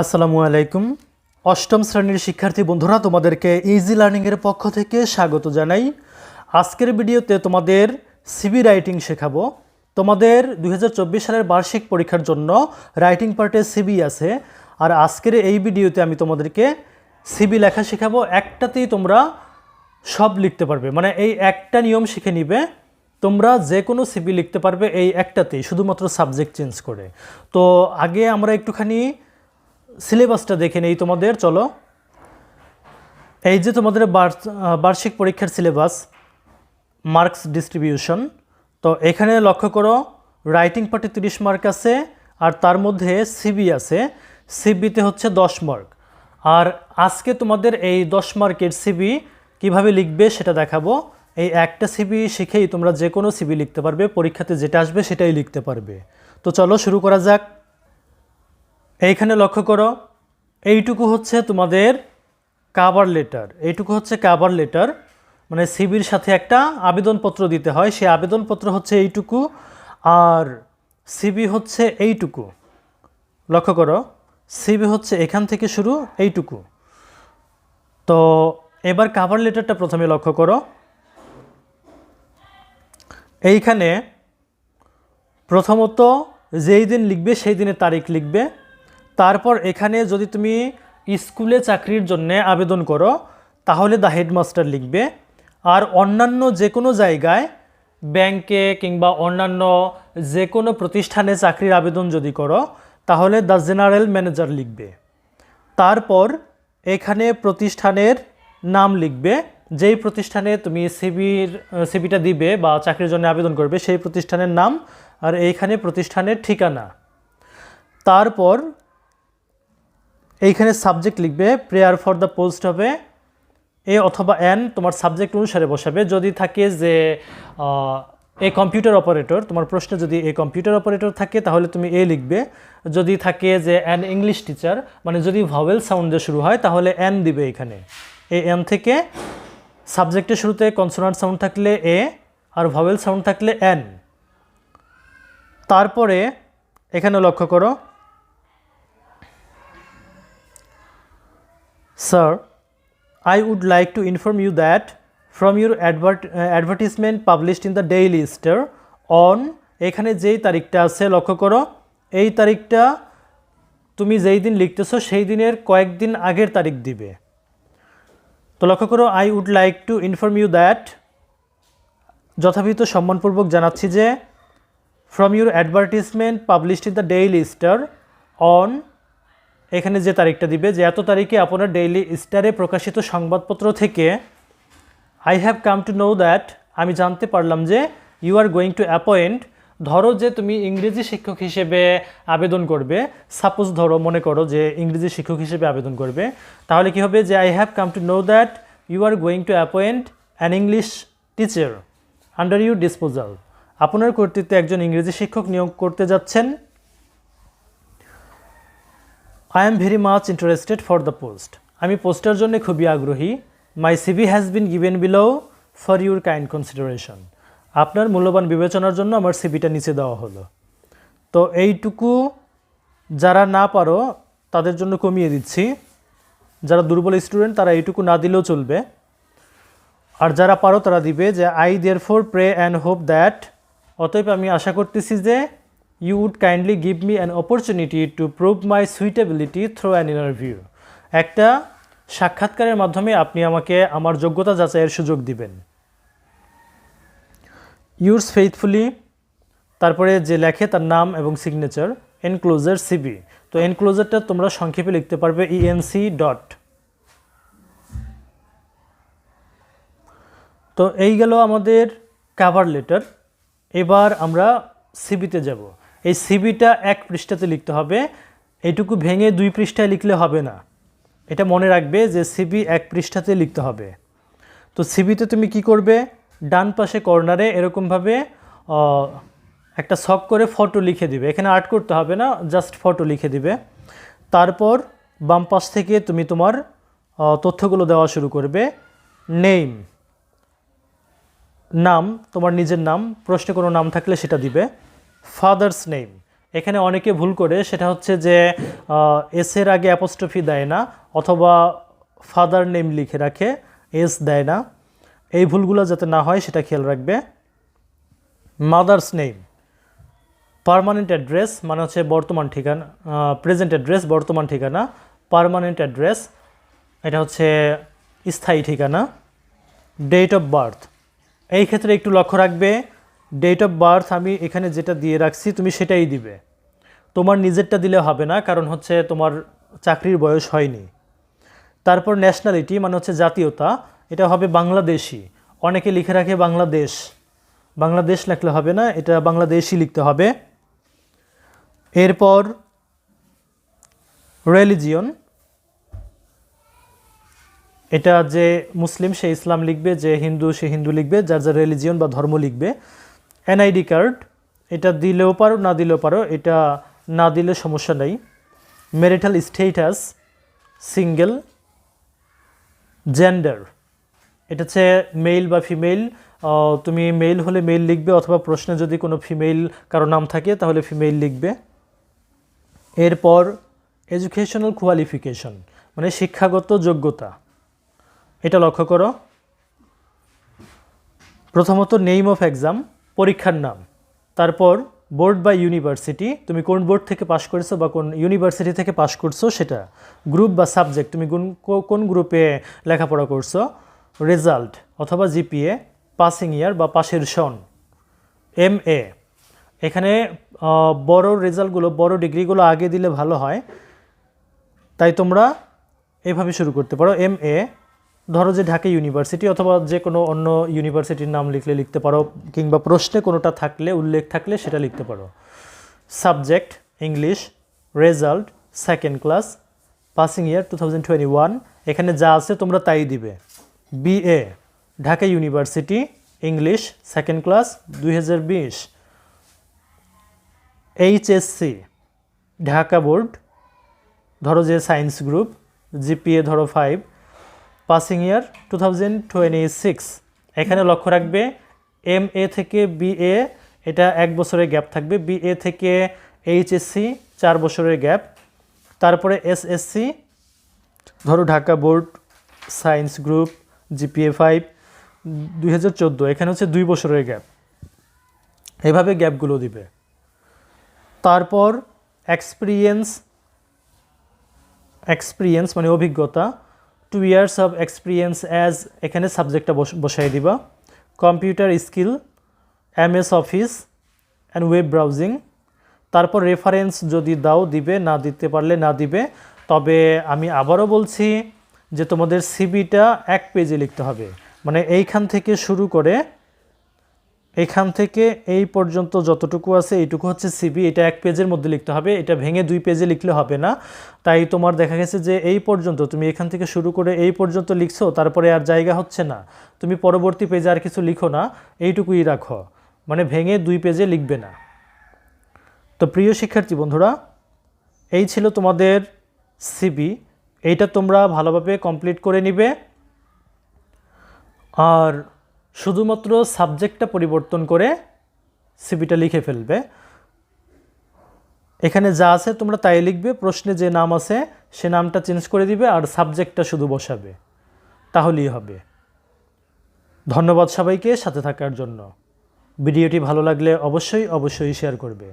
আসসালামু আলাইকুম। অষ্টম শ্রেণির শিক্ষার্থী বন্ধুরা, তোমাদেরকে ইজি লার্নিংয়ের পক্ষ থেকে স্বাগত জানাই। আজকের ভিডিওতে তোমাদের সিবি রাইটিং শেখাবো। তোমাদের দু হাজার চব্বিশ সালের বার্ষিক পরীক্ষার জন্য রাইটিং পার্টে সিবি আছে। আর আজকের এই ভিডিওতে আমি তোমাদেরকে সিবি লেখা শেখাবো। একটাতেই তোমরা সব লিখতে পারবে। মানে এই একটা নিয়ম শিখে নিবে। তোমরা যে কোনো সিবি লিখতে পারবে এই একটাতেই, শুধুমাত্র সাবজেক্ট চেঞ্জ করে। তো আগে আমরা একটুখানি সিলেবাসটা দেখে নেই তোমাদের, চলো। এই যে তোমাদের বার্ষিক পরীক্ষার সিলেবাস, মার্কস ডিস্ট্রিবিউশন, তো এখানে লক্ষ্য করো, রাইটিং পার্টে তিরিশ মার্ক আছে, আর তার মধ্যে সিবি আছে। সিবিতে হচ্ছে দশ মার্ক। আর আজকে তোমাদের এই দশ মার্কের সিবি কীভাবে লিখবে সেটা দেখাবো। এই একটা সিবি শিখেই তোমরা যে কোনো সিবি লিখতে পারবে, পরীক্ষাতে যেটা আসবে সেটাই লিখতে পারবে। তো চলো শুরু করা যাক। এইখানে লক্ষ্য করো, এইটুকু হচ্ছে তোমাদের কাভার লেটার এইটুকু হচ্ছে কাভার লেটার মানে সিবির সাথে একটা আবেদনপত্র দিতে হয়, সেই আবেদনপত্র হচ্ছে এইটুকু আর সিবি হচ্ছে এইটুকু। লক্ষ্য করো সিবি হচ্ছে এখান থেকে শুরু এইটুকু। তো এবার কাভার লেটারটা প্রথমে লক্ষ্য করো। এইখানে প্রথমত যেই দিন লিখবে, সেই দিনের তারিখ লিখবে। তারপর এখানে যদি তুমি স্কুলে চাকরির জন্য আবেদন করো, তাহলে দ্য হেডমাস্টার লিখবে। আর অন্যান্য যে কোনো জায়গায় ব্যাংকে কিংবা অন্যান্য যে কোনো প্রতিষ্ঠানে চাকরির আবেদন যদি করো, তাহলে দ্য জেনারেল ম্যানেজার লিখবে। তারপর এখানে প্রতিষ্ঠানের নাম লিখবে। যেই প্রতিষ্ঠানে তুমি সিবির সিবিটা দিবে বা চাকরির জন্য আবেদন করবে, সেই প্রতিষ্ঠানের নাম আর এইখানে প্রতিষ্ঠানের ঠিকানা। তারপর এইখানে সাবজেক্ট লিখবে প্রেয়ার ফর দ্য পোস্ট হবে, এ অথবা এন তোমার সাবজেক্ট অনুসারে বসাবে। যদি থাকে যে এ কম্পিউটার অপারেটর তোমার প্রশ্নে যদি এ কম্পিউটার অপারেটর থাকে, তাহলে তুমি এ লিখবে। যদি থাকে যে অ্যান ইংলিশ টিচার মানে যদি ভাওয়েল সাউন্ড দিয়ে শুরু হয়, তাহলে এন দিবে এখানে। এ এন থেকে সাবজেক্টের শুরুতে কনসোনান্ট সাউন্ড থাকলে এ আর ভাওয়েল সাউন্ড থাকলে এন তারপরে এখানে লক্ষ্য করো Sir, I would like to inform you that from your advert, uh, advertisement published in the Daily Star on এখানে যেই তারিখটা আছে লক্ষ্য করো এই তারিখটা তুমি যেই দিন লিখতেছো সেই দিনের কয়েকদিন আগের তারিখ দিবে। তো লক্ষ্য করো I would like to inform you that যথাবিহিত সম্মানপূর্বক জানাচ্ছি যে from your advertisement published in the Daily Star on এখানে যে তারিখটা দিবে যে এত তারিখে আপনার ডেইলি স্টারে প্রকাশিত সংবাদপত্র থেকে I have come to know that আমি জানতে পারলাম যে you are going to appoint ধরো যে তুমি ইংরেজি শিক্ষক হিসেবে আবেদন করবে সাপোজ ধরো মনে করো যে ইংরেজি শিক্ষক হিসেবে আবেদন করবে, তাহলে কি হবে যে I have come to know that you are going to appoint an English teacher under you disposal আপনার কর্তৃত্বে একজন ইংরেজি শিক্ষক নিয়োগ করতে যাচ্ছেন। I am very much interested for the post আমি পোস্টের জন্য খুবই আগ্রহী। My CV has been given below for your kind consideration আপনার মূল্যবান বিবেচনার জন্য আমার সিভিটা নিচে দেওয়া হলো। তো এইটুকু যারা না পারো, তাদের জন্য কমিয়ে দিচ্ছি। যারা দুর্বল স্টুডেন্ট তারা এইটুকু না দিলেও চলবে। আর যারা পারো, তারা দিবে যে I therefore pray and hope that অতএব আমি আশা করতেছি যে you would kindly give me an opportunity to prove my suitability through an interview একটা সাক্ষাৎকারের মাধ্যমে আপনি আমাকে আমার যোগ্যতা যাচাইয়ের সুযোগ দিবেন। ইউর্স ফেইথফুলি তারপরে যে লেখে তার নাম এবং সিগনেচার এনক্লোজার সিবি তো এনক্লোজারটা তোমরা সংক্ষেপে লিখতে পারবে E ইএনসি ডট তো এই গেল আমাদের কাভার লেটার এবার আমরা সিবিতে যাব। এই সিবিটা এক পৃষ্ঠাতে লিখতে হবে। এটুকু ভেঙে দুই পৃষ্ঠায় লিখলে হবে না। এটা মনে রাখবে যে সিবি এক পৃষ্ঠাতে লিখতে হবে। তো সিবিতে তুমি কি করবে? ডান পাশে কর্নারে এরকমভাবে একটা শখ করে ফটো লিখে দিবে। এখানে আর্ট করতে হবে না, জাস্ট ফটো লিখে দিবে। তারপর বাম পাশ থেকে তুমি তোমার তথ্যগুলো দেওয়া শুরু করবে। নেম নাম, তোমার নিজের নাম, প্রশ্নে কোনো নাম থাকলে সেটা দিবে। Father's name. এখানে অনেকে ভুল করে, সেটা হচ্ছে যে এস এর আগে অ্যাপোস্ট্রফি দেয় না, অথবা ফাদার নেম লিখে রাখে এস দেয় না। এই ভুলগুলো যাতে না হয়, সেটা খেয়াল রাখবে। মাদার্স নেম পারমানেন্ট অ্যাড্রেস মানে হচ্ছে বর্তমান ঠিকানা প্রেজেন্ট অ্যাড্রেস বর্তমান ঠিকানা পার্মানেন্ট অ্যাড্রেস এটা হচ্ছে স্থায়ী ঠিকানা ডেট অফ বার্থ এই ক্ষেত্রে একটু লক্ষ্য রাখবে ডেট অফ বার্থ আমি এখানে যেটা দিয়ে রাখছি, তুমি সেটাই দিবে। তোমার নিজেরটা দিলে হবে না, কারণ হচ্ছে তোমার চাকরির বয়স হয়নি। তারপর ন্যাশনালিটি মানে হচ্ছে জাতীয়তা, এটা হবে বাংলাদেশি। অনেকে লিখে রাখে বাংলাদেশ। বাংলাদেশ লিখলে হবে না, এটা বাংলাদেশি লিখতে হবে। এরপর রিলিজিয়ন এটা যে মুসলিম সে ইসলাম লিখবে, যে হিন্দু সে হিন্দু লিখবে, যার যার রিলিজিয়ন বা ধর্ম লিখবে এনআইডি কার্ড এটা দিলেও পারো, না দিলেও পারো, এটা না দিলে সমস্যা নেই। ম্যারিটাল স্টেটাস সিঙ্গেল জেন্ডার এটা হচ্ছে মেল বা ফিমেল তুমি মেল হলে মেল লিখবে অথবা প্রশ্নে যদি কোনো ফিমেল কারও নাম থাকে, তাহলে ফিমেল লিখবে। এরপর এডুকেশনাল কোয়ালিফিকেশন মানে শিক্ষাগত যোগ্যতা, এটা লক্ষ্য করো। প্রথমত নেইম অফ এক্সাম পরীক্ষার নাম। তারপর বোর্ড বা ইউনিভার্সিটি, তুমি কোন বোর্ড থেকে পাশ করেছ বা কোন ইউনিভার্সিটি থেকে পাশ করছ সেটা। গ্রুপ বা সাবজেক্ট, তুমি কোন কোন গ্রুপে লেখাপড়া করছ। রেজাল্ট অথবা জিপিএ, পাসিং ইয়ার বা পাশের সন। এম এ এখানে বড় রেজাল্টগুলো, বড় ডিগ্রিগুলো আগে দিলে ভালো হয়। তাই তোমরা এভাবে শুরু করতে পারো। এম এ ধরো যে ঢাকা ইউনিভার্সিটি অথবা যে কোনো অন্য ইউনিভার্সিটির নাম লিখলে লিখতে পারো, কিংবা প্রশ্নে কোনোটা থাকলে, উল্লেখ থাকলে সেটা লিখতে পারো। Subject English result second class passing year two এখানে যা আছে তোমরা তাই দিবে। BA Dhaka university English second class দুই হাজার বিশ। এইচএসসি ঢাকা বোর্ড, ধরো যে সায়েন্স গ্রুপ জিপিএ ধরো ফাইভ পাসিং ইয়ার টু এখানে লক্ষ্য রাখবে এম এ থেকে বিএ এটা এক বছরের গ্যাপ থাকবে। বিএ থেকে এইচএসসি চার বছরের গ্যাপ তারপরে এসএসসি ধরো Dhaka board, science group GPA five দুই হাজার চোদ্দ। এখানে হচ্ছে দুই বছরের গ্যাপ এভাবে গ্যাপগুলো দিবে। তারপর এক্সপিরিয়েন্স এক্সপিরিয়েন্স মানে অভিজ্ঞতা। Two years of experience as এখানে সাবজেক্টটা বসাই দিবা। Computer skill M S office and web browsing তারপর রেফারেন্স যদি দাও, দিবে, না দিতে পারলে না দিবে। তবে আমি আবারও বলছি যে তোমাদের সিবিটা এক পেজে লিখতে হবে। মানে এইখান থেকে শুরু করে এখান থেকে এই পর্যন্ত যতটুকু আছে, এইটুকু হচ্ছে সিবি এটা এক পেজের মধ্যে লিখতে হবে, এটা ভেঙে দুই পেজে লিখলে হবে না। তাই তোমার দেখা গেছে যে এই পর্যন্ত, তুমি এখান থেকে শুরু করে এই পর্যন্ত লিখছো, তারপরে আর জায়গা হচ্ছে না। তুমি পরবর্তী পেজে আর কিছু লিখো না, এইটুকুই রাখো। মানে ভেঙে দুই পেজে লিখবে না। তো প্রিয় শিক্ষার্থী বন্ধুরা, এই ছিল তোমাদের সিবি এইটা তোমরা ভালোভাবে কমপ্লিট করে নিবে। আর শুধুমাত্র সাবজেক্টটা পরিবর্তন করে সিবিটা লিখে ফেলবে। এখানে যা আছে তোমরা তাই লিখবে, প্রশ্নে যে নাম আছে সে নামটা চেঞ্জ করে দিবে আর সাবজেক্টটা শুধু বসাবে। তাহলেই হবে। ধন্যবাদ সবাইকে সাথে থাকার জন্য। ভিডিওটি ভালো লাগলে অবশ্যই অবশ্যই শেয়ার করবে।